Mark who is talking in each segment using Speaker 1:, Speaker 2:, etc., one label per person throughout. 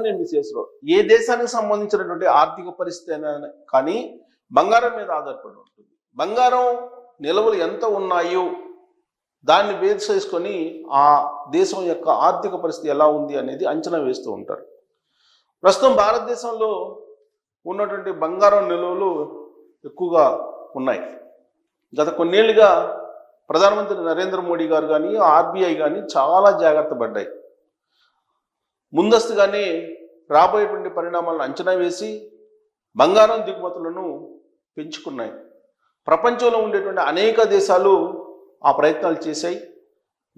Speaker 1: ఎంఎంఎస్ఎస్లో ఏ దేశానికి సంబంధించినటువంటి ఆర్థిక పరిస్థితి అయినా కానీ బంగారం మీద ఆధారపడి ఉంటుంది. బంగారం నిల్వలు ఎంత ఉన్నాయో దాన్ని బేస్ చేసుకొని ఆ దేశం యొక్క ఆర్థిక పరిస్థితి ఎలా ఉంది అనేది అంచనా వేస్తూ ఉంటారు. ప్రస్తుతం భారతదేశంలో ఉన్నటువంటి బంగారం నిల్వలు ఎక్కువగా ఉన్నాయి. గత కొన్నేళ్ళుగా ప్రధానమంత్రి నరేంద్ర మోడీ గారు కానీ ఆర్బీఐ కానీ చాలా జాగ్రత్త పడ్డాయి. ముందస్తుగానే రాబోయేటువంటి పరిణామాలను అంచనా వేసి బంగారం దిగుమతులను పెంచుకున్నాయి. ప్రపంచంలో ఉండేటువంటి అనేక దేశాలు ఆ ప్రయత్నాలు చేశాయి.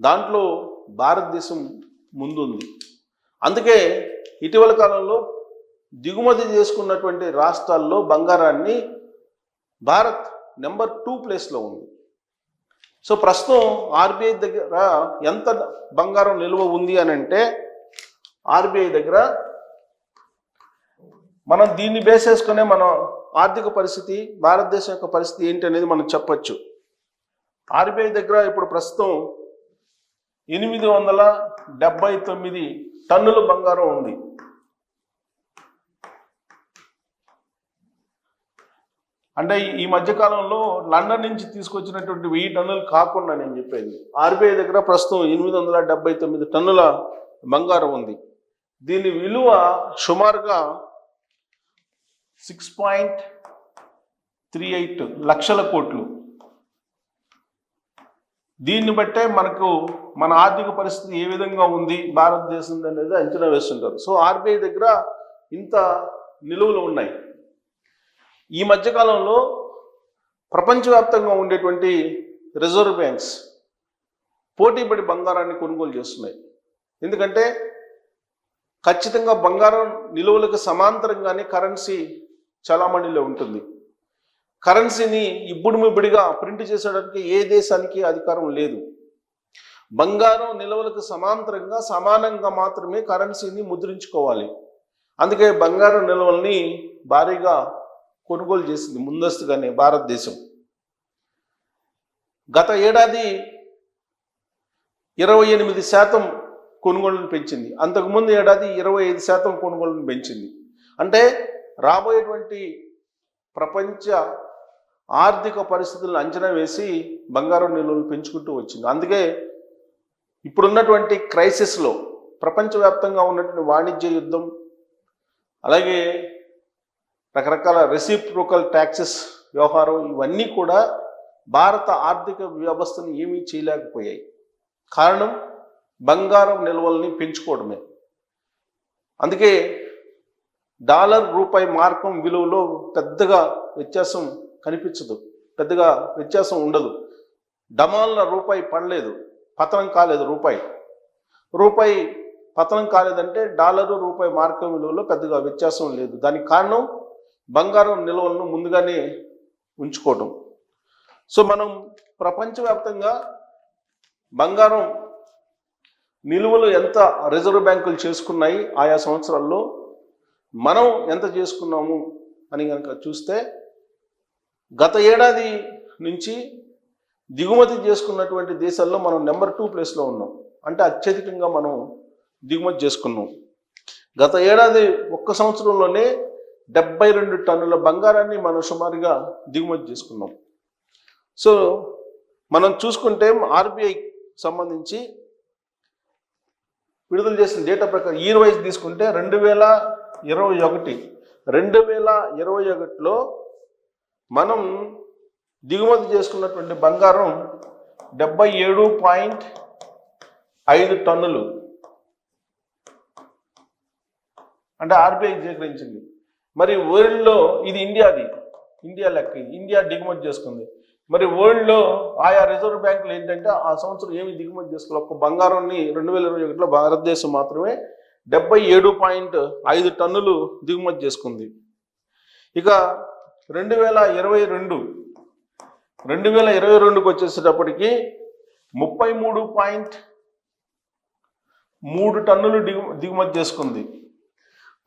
Speaker 1: దాంట్లో భారతదేశం ముందుంది. అందుకే ఇటీవల కాలంలో దిగుమతి చేసుకున్నటువంటి రాష్ట్రాల్లో బంగారాన్ని భారత్ నెంబర్ టూ ప్లేస్లో ఉంది. సో ప్రస్తుతం ఆర్బీఐ దగ్గర ఎంత బంగారం నిల్వ ఉంది అని అంటే ఆర్బీఐ దగ్గర మనం దీన్ని బేస్ చేసుకునే మనం ఆర్థిక పరిస్థితి భారతదేశం యొక్క పరిస్థితి ఏంటి అనేది మనం చెప్పచ్చు. ఆర్బీఐ దగ్గర ఇప్పుడు ప్రస్తుతం ఎనిమిది వందల డెబ్బై తొమ్మిది టన్నుల బంగారం ఉంది. అంటే ఈ- మధ్యకాలంలో లండన్ నుంచి తీసుకొచ్చినటువంటి వెయ్యి టన్నులు కాకుండా నేను చెప్పేది. ఆర్బీఐ దగ్గర ప్రస్తుతం ఎనిమిది వందల డెబ్బై తొమ్మిది టన్నుల బంగారం ఉంది. దీని విలువ సుమారుగా సిక్స్ పాయింట్ త్రీ ఎయిట్ లక్షల కోట్లు. దీన్ని బట్టే మనకు మన ఆర్థిక పరిస్థితి ఏ విధంగా ఉంది భారతదేశం అనేది అంచనా వేస్తుంటారు. సో ఆర్బీఐ దగ్గర ఇంత నిలువలు ఉన్నాయి. ఈ మధ్యకాలంలో ప్రపంచవ్యాప్తంగా ఉండేటువంటి రిజర్వ్ బ్యాంక్స్ పోటీపడి బంగారాన్ని కొనుగోలు చేస్తున్నాయి. ఎందుకంటే ఖచ్చితంగా బంగారం నిలువలకు సమాంతరంగానే కరెన్సీ చలామణిలో ఉంటుంది. కరెన్సీని ఇప్పుడు ముబ్బడిగా ప్రింట్ చేసేయడానికి ఏ దేశానికి అధికారం లేదు. బంగారం నిల్వలకు సమాంతరంగా సమానంగా మాత్రమే కరెన్సీని ముద్రించుకోవాలి. అందుకే బంగారం నిల్వల్ని భారీగా కొనుగోలు చేసింది ముందస్తుగానే భారతదేశం. గత ఏడాది ఇరవై ఎనిమిది శాతం కొనుగోలును పెంచింది. అంతకుముందు ఏడాది ఇరవై ఐదు శాతం కొనుగోలును పెంచింది. అంటే రాబోయేటువంటి ప్రపంచ ఆర్థిక పరిస్థితులను అంచనా వేసి బంగారం నిల్వలు పెంచుకుంటూ వచ్చింది. అందుకే ఇప్పుడున్నటువంటి క్రైసిస్లో ప్రపంచవ్యాప్తంగా ఉన్నటువంటి వాణిజ్య యుద్ధం అలాగే రకరకాల రెసిప్రోకల్ ట్యాక్సెస్ వ్యవహారం ఇవన్నీ కూడా భారత ఆర్థిక వ్యవస్థను ఏమీ చేయలేకపోయాయి. కారణం బంగారం నిల్వల్ని పెంచుకోవడమే. అందుకే డాలర్ రూపాయి మార్కం విలువలో పెద్దగా వ్యత్యాసం కనిపించదు. పెద్దగా వ్యత్యాసం ఉండదు. డమాల్న రూపాయి పడలేదు. పతనం కాలేదు రూపాయి. రూపాయి పతనం కాలేదంటే డాలరు రూపాయి మార్కం విలువలో పెద్దగా వ్యత్యాసం లేదు. దానికి కారణం బంగారం నిల్వలను ముందుగానే ఉంచుకోవడం సో మనం ప్రపంచవ్యాప్తంగా బంగారం నిలువలు ఎంత రిజర్వ్ బ్యాంకులు చేసుకున్నాయి ఆయా సంవత్సరాల్లో? మనం ఎంత చేసుకున్నాము అని కనుక చూస్తే గత ఏడాది నుంచి దిగుమతి చేసుకున్నటువంటి దేశాల్లో మనం నెంబర్ టూ ప్లేస్లో ఉన్నాం. అంటే అత్యధికంగా మనం దిగుమతి చేసుకున్నాం. గత ఏడాది ఒక్క సంవత్సరంలోనే డెబ్బై రెండు టన్నుల బంగారాన్ని మనం సుమారుగా దిగుమతి చేసుకున్నాం. సో మనం చూసుకుంటే ఆర్బీఐ సంబంధించి విడుదల చేసిన డేటా ప్రకారం ఇయర్ వైజ్ తీసుకుంటే రెండు వేల ఇరవై ఒకటి. రెండు వేల ఇరవై ఒకటిలో మనం దిగుమతి చేసుకున్నటువంటి బంగారం డెబ్బై ఏడు పాయింట్ ఐదు టన్నులు. అంటే ఆర్బీఐ సేకరించింది మరి వరల్డ్లో ఇది ఇండియాది. ఇండియా లెక్క ఇండియా దిగుమతి చేసుకుంది. మరి వరల్డ్లో ఆయా రిజర్వ్ బ్యాంకులు ఏంటంటే ఆ సంవత్సరం ఏమి దిగుమతి చేసుకోవాలి ఒక్క బంగారాన్ని రెండు వేల ఇరవై ఒకటిలో భారతదేశం మాత్రమే డెబ్బై ఏడు పాయింట్ ఐదు టన్నులు దిగుమతి చేసుకుంది. ఇక రెండు వేల ఇరవై రెండు రెండు వేల ఇరవై రెండుకి వచ్చేసేటప్పటికి ముప్పై మూడు పాయింట్ మూడు టన్నులు దిగు దిగుమతి చేసుకుంది.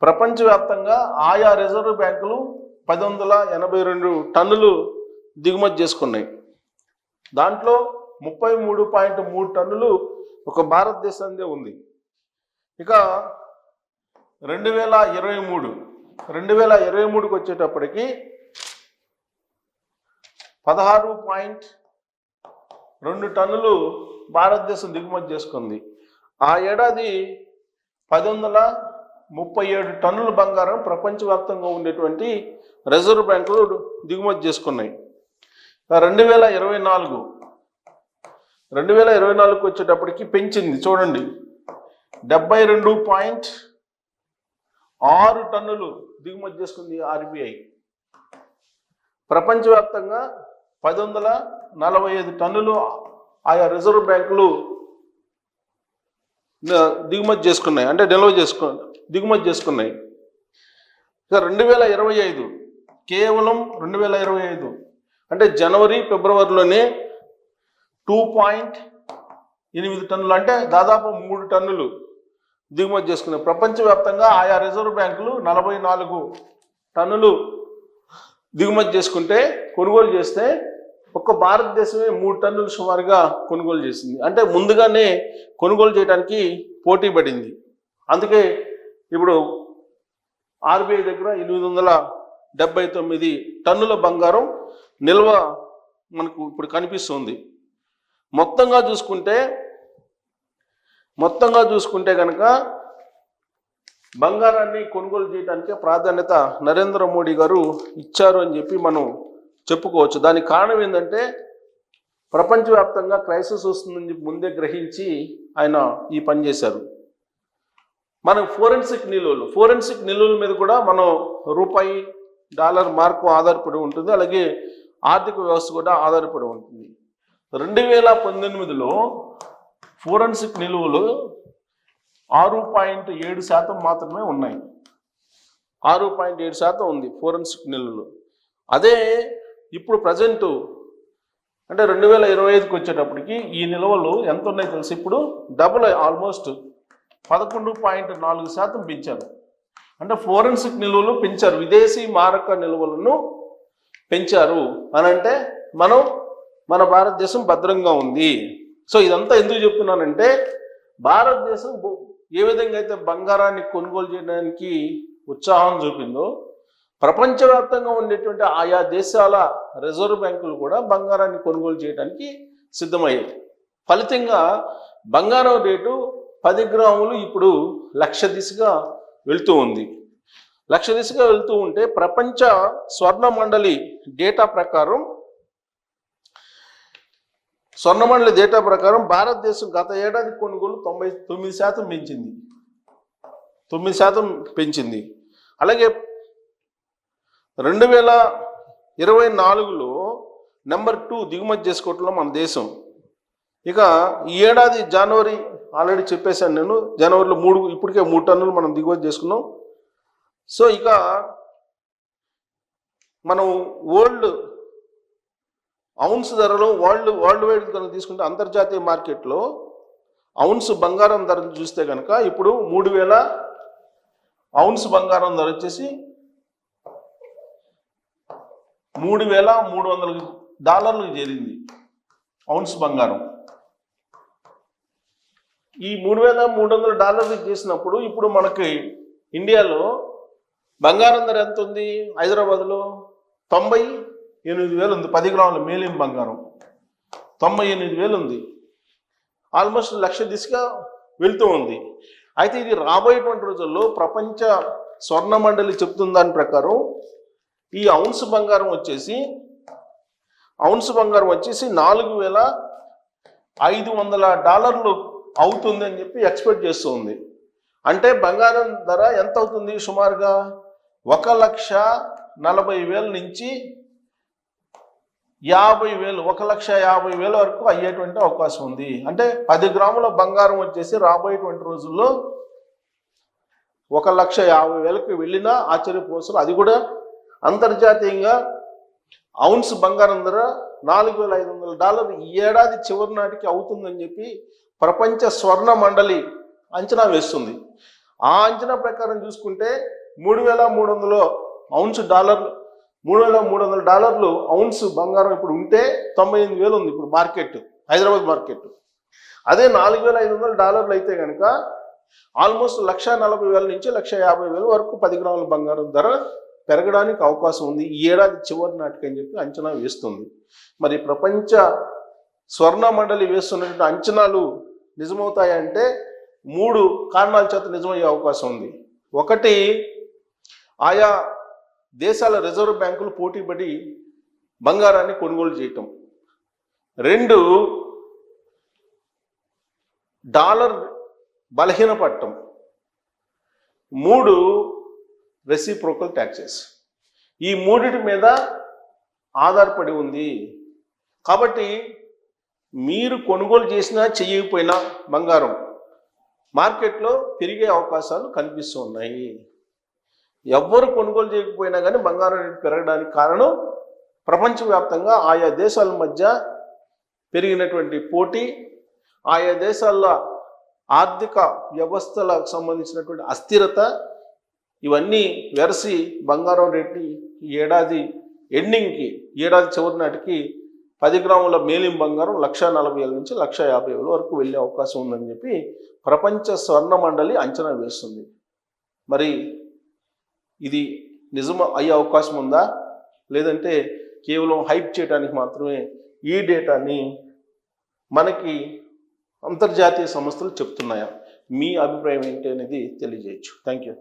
Speaker 1: ప్రపంచవ్యాప్తంగా ఆయా రిజర్వ్ బ్యాంకులు పది వందల ఎనభై రెండు టన్నులు దిగుమతి చేసుకున్నాయి. దాంట్లో ముప్పై మూడు పాయింట్ మూడు టన్నులు ఒక భారతదేశందే ఉంది. ఇక రెండు వేల ఇరవై మూడు రెండు వేల ఇరవై మూడుకి వచ్చేటప్పటికి పదహారు పాయింట్ రెండు టన్నులు భారతదేశం దిగుమతి చేసుకుంది. ఆ ఏడాది పది వందల ముప్పై ఏడు టన్నుల బంగారం ప్రపంచవ్యాప్తంగా ఉండేటువంటి రిజర్వ్ బ్యాంకులు దిగుమతి చేసుకున్నాయి. రెండు వేల ఇరవై నాలుగు. రెండు వేల ఇరవై నాలుగుకి వచ్చేటప్పటికి పెంచింది. చూడండి. డెబ్బై రెండు పాయింట్ ఆరు టన్నులు దిగుమతి చేసుకుంది ఆర్బీఐ. ప్రపంచవ్యాప్తంగా పది వందల నలభై ఐదు టన్నులు ఆయా రిజర్వ్ బ్యాంకులు దిగుమతి చేసుకున్నాయి. అంటే నిల్వ చేసుకు దిగుమతి చేసుకున్నాయి. ఇక రెండు వేల ఇరవై ఐదు కేవలం రెండు వేల ఇరవై ఐదు అంటే జనవరి ఫిబ్రవరిలోనే టూ పాయింట్ ఎనిమిది టన్నులు అంటే దాదాపు మూడు టన్నులు దిగుమతి చేసుకున్నాయి ప్రపంచవ్యాప్తంగా ఆయా రిజర్వ్ బ్యాంకులు నలభై నాలుగు టన్నులు దిగుమతి చేసుకుంటే కొనుగోలు చేస్తే ఒక్క భారతదేశమే మూడు టన్నులు సుమారుగా కొనుగోలు చేసింది. అంటే ముందుగానే కొనుగోలు చేయడానికి పోటీ పడింది. అందుకే ఇప్పుడు ఆర్బీఐ దగ్గర ఎనిమిది వందల డెబ్బై తొమ్మిది టన్నుల బంగారం నిల్వ మనకు ఇప్పుడు కనిపిస్తుంది. మొత్తంగా చూసుకుంటే మొత్తంగా చూసుకుంటే కనుక బంగారాన్ని కొనుగోలు చేయడానికి ప్రాధాన్యత నరేంద్ర మోడీ గారు ఇచ్చారు అని చెప్పి మనం చెప్పుకోవచ్చు. దానికి కారణం ఏంటంటే ప్రపంచవ్యాప్తంగా క్రైసిస్ వస్తుందని చెప్పి ముందే గ్రహించి ఆయన ఈ పని చేశారు. మనం ఫోరెన్సిక్ నిల్వలు ఫోరెన్సిక్ నిల్వల మీద కూడా మనం రూపాయి డాలర్ మార్కు ఆధారపడి ఉంటుంది. అలాగే ఆర్థిక వ్యవస్థ కూడా ఆధారపడి ఉంటుంది. రెండు వేల పంతొమ్మిదిలో ఫోరెన్సిక్ నిలువలు ఆరు పాయింట్ ఏడు శాతం మాత్రమే ఉన్నాయి. ఆరు పాయింట్ ఏడు శాతం ఉంది ఫోరెన్సిక్ నిల్వలు. అదే ఇప్పుడు ప్రజెంట్ అంటే రెండు వేల ఇరవై ఐదుకి వచ్చేటప్పటికి ఈ నిల్వలు ఎంత ఉన్నాయి తెలిసి? ఇప్పుడు డబుల్ ఆల్మోస్ట్ పదకొండు పాయింట్ నాలుగు శాతం పెంచారు. అంటే ఫోరెన్సిక్ నిల్వలు పెంచారు. విదేశీ మారక నిల్వలను పెంచారు అని అంటే మనం మన భారతదేశం భద్రంగా ఉంది. సో ఇదంతా ఎందుకు చెప్తున్నానంటే భారతదేశం ఏ విధంగా అయితే బంగారాన్ని కొనుగోలు చేయడానికి ఉత్సాహం చూపిందో ప్రపంచవ్యాప్తంగా ఉండేటువంటి ఆయా దేశాల రిజర్వ్ బ్యాంకులు కూడా బంగారాన్ని కొనుగోలు చేయడానికి సిద్ధమయ్యాయి. ఫలితంగా బంగారం రేటు పది గ్రాములు ఇప్పుడు లక్ష దిశగా వెళుతూ ఉంది. లక్ష దిశగా వెళ్తూ ఉంటే ప్రపంచ స్వర్ణ మండలి డేటా ప్రకారం స్వర్ణమండలి డేటా ప్రకారం భారతదేశం గత ఏడాది కొనుగోలు తొంభై తొమ్మిది శాతం పెంచింది. తొమ్మిది శాతం పెంచింది. అలాగే రెండు వేల ఇరవై నాలుగులో నెంబర్ టూ దిగుమతి చేసుకోవటంలో మన దేశం. ఇక ఈ ఏడాది జనవరి ఆల్రెడీ చెప్పేశాను నేను జనవరిలో మూడు ఇప్పటికే మూడు టన్నులు మనం దిగుమతి చేసుకున్నాం. సో ఇక మనం ఓల్డ్ ఔన్స్ ధరలో వరల్డ్ వరల్డ్ వైడ్ కనుక తీసుకుంటే అంతర్జాతీయ మార్కెట్లో ఔన్స్ బంగారం ధరలు చూస్తే కనుక ఇప్పుడు మూడు వేల ఔన్స్ బంగారం ధర వచ్చేసి మూడు వేల మూడు వందల డాలర్లకు చేరింది ఔన్స్ బంగారం. ఈ మూడు వేల మూడు వందల డాలర్లకు చేసినప్పుడు ఇప్పుడు మనకి ఇండియాలో బంగారం ధర ఎంత ఉంది హైదరాబాద్లో తొంభై ఎనిమిది వేలు ఉంది. పది గ్రాముల మేలిం బంగారం. తొంభై ఎనిమిది వేలు ఉంది. ఆల్మోస్ట్ లక్ష దిశగా వెళ్తూ ఉంది. అయితే ఇది రాబోయేటువంటి రోజుల్లో ప్రపంచ స్వర్ణ మండలి చెప్తున్న దాని ప్రకారం ఈ ఔన్స్ బంగారం వచ్చేసి ఔన్స్ బంగారం వచ్చేసి నాలుగు వేల ఐదు వందల డాలర్లు అవుతుంది అని చెప్పి ఎక్స్పెక్ట్ చేస్తూ ఉంది. అంటే బంగారం ధర ఎంత అవుతుంది సుమారుగా? ఒక లక్ష నలభై వేల నుంచి యాభై వేలు ఒక లక్ష యాభై వేల వరకు అయ్యేటువంటి అవకాశం ఉంది. అంటే పది గ్రాముల బంగారం వచ్చేసి రాబోయేటువంటి రోజుల్లో ఒక లక్ష యాభై వేలకు వెళ్ళినా ఆశ్చర్యపోవచ్చు అది కూడా అంతర్జాతీయంగా ఔన్స్ బంగారం ధర నాలుగు వేల ఐదు వందల డాలర్ ఈ ఏడాది చివరి నాటికి అవుతుందని చెప్పి ప్రపంచ స్వర్ణ మండలి అంచనా వేస్తుంది. ఆ అంచనా ప్రకారం చూసుకుంటే మూడు వేల మూడు వందల ఔన్స్ డాలర్లు మూడు వేల మూడు వందల డాలర్లు ఔన్స్ బంగారం ఇప్పుడు ఉంటే తొంభై ఎనిమిది వేలు ఉంది ఇప్పుడు మార్కెట్ హైదరాబాద్ మార్కెట్. అదే నాలుగు వేల ఐదు వందల డాలర్లు అయితే కనుక ఆల్మోస్ట్ లక్ష నలభై వేల నుంచి లక్ష యాభై వేల వరకు పది గ్రాముల బంగారం ధర పెరగడానికి అవకాశం ఉంది. ఈ ఏడాది చివరి నాటికి అని చెప్పి అంచనా వేస్తుంది. మరి ప్రపంచ స్వర్ణ మండలి వేస్తున్నటువంటి అంచనాలు నిజమవుతాయంటే మూడు కారణాల చేత నిజమయ్యే అవకాశం ఉంది. ఒకటి ఆయా దేశాల రిజర్వ్ బ్యాంకులు పోటీపడి బంగారాన్ని కొనుగోలు చేయటం. రెండు డాలర్ బలహీనపడటం. మూడు రెసిప్రోకల్ ట్యాక్సెస్. ఈ మూడిటి మీద ఆధారపడి ఉంది. కాబట్టి మీరు కొనుగోలు చేసినా చేయకపోయినా బంగారం మార్కెట్లో పెరిగే అవకాశాలు కనిపిస్తూ ఉన్నాయి. ఎవ్వరు కొనుగోలు చేయకపోయినా కానీ బంగారం రేటు పెరగడానికి కారణం ప్రపంచవ్యాప్తంగా ఆయా దేశాల మధ్య పెరిగినటువంటి పోటీ ఆయా దేశాల ఆర్థిక వ్యవస్థలకు సంబంధించినటువంటి అస్థిరత ఇవన్నీ వెరసి బంగారం రేటు ఏడాది ఎండింగ్కి ఏడాది చివరి నాటికి పది గ్రాముల మేలిం బంగారం లక్ష నలభై ఏళ్ళ నుంచి లక్ష యాభై ఏళ్ళ వరకు వెళ్ళే అవకాశం ఉందని చెప్పి ప్రపంచ స్వర్ణ మండలి అంచనా వేస్తుంది. మరి ఇది నిజం అయ్యే అవకాశం ఉందా? లేదంటే కేవలం హైప్ చేయడానికి మాత్రమే ఈ డేటాని మనకి అంతర్జాతీయ సంస్థలు చెప్తున్నాయా? మీ అభిప్రాయం ఏంటి అనేది తెలియజేయచ్చు. Thank you